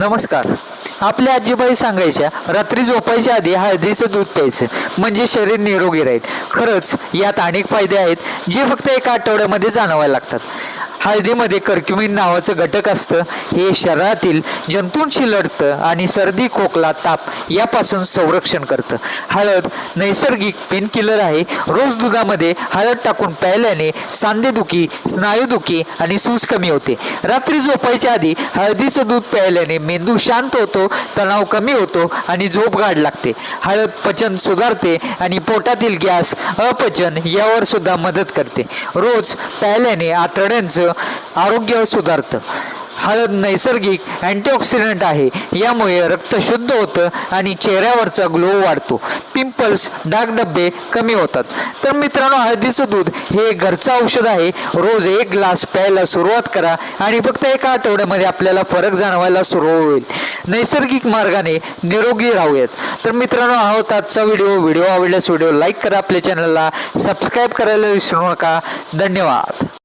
नमस्कार. आपल्या आजीबाई सांगायच्या रात्री झोपायच्या आधी हळदीचं दूध प्यायचं म्हणजे शरीर निरोगी राहील. खरंच यात अनेक फायदे आहेत जे फक्त एका आठवड्यामध्ये जाणवायला लागतात. हळदीमध्ये कर्क्युमिन नावाचं घटक असतं. हे शरीरातील जंतूंशी लढतं आणि सर्दी खोकला ताप यापासून संरक्षण करतं. हळद नैसर्गिक पेनकिलर आहे. रोज दुधामध्ये हळद टाकून प्यायल्याने सांधेदुखी स्नायूदुखी आणि सूज कमी होते. रात्री झोपायच्या आधी हळदीचं दूध प्यायल्याने मेंदू शांत होतो तणाव कमी होतो आणि झोप गाढ लागते. हळद पचन सुधारते आणि पोटातील गॅस अपचन यावर सुद्धा मदत करते. रोज प्यायल्याने आतड्यांचं आरोग्य सुधारतं. हळद नैसर्गिक अँटीऑक्सिडंट आहे. यामुळे रक्त शुद्ध होतं आणि चेहऱ्यावरचा ग्लो वाढतो. पिंपल्स डागडब्बे कमी होतात. तर मित्रांनो हळदीचं दूध हे घरचं औषध आहे. रोज एक ग्लास प्यायला सुरुवात करा आणि फक्त एका आठवड्यामध्ये आपल्याला फरक जाणवायला सुरू होईल. नैसर्गिक मार्गाने निरोगी राहूयात. तर मित्रांनो हा होता आजचा व्हिडिओ. व्हिडिओ आवडल्यास व्हिडिओ लाईक करा. आपल्या चॅनलला सबस्क्राईब करायला विसरू नका. धन्यवाद.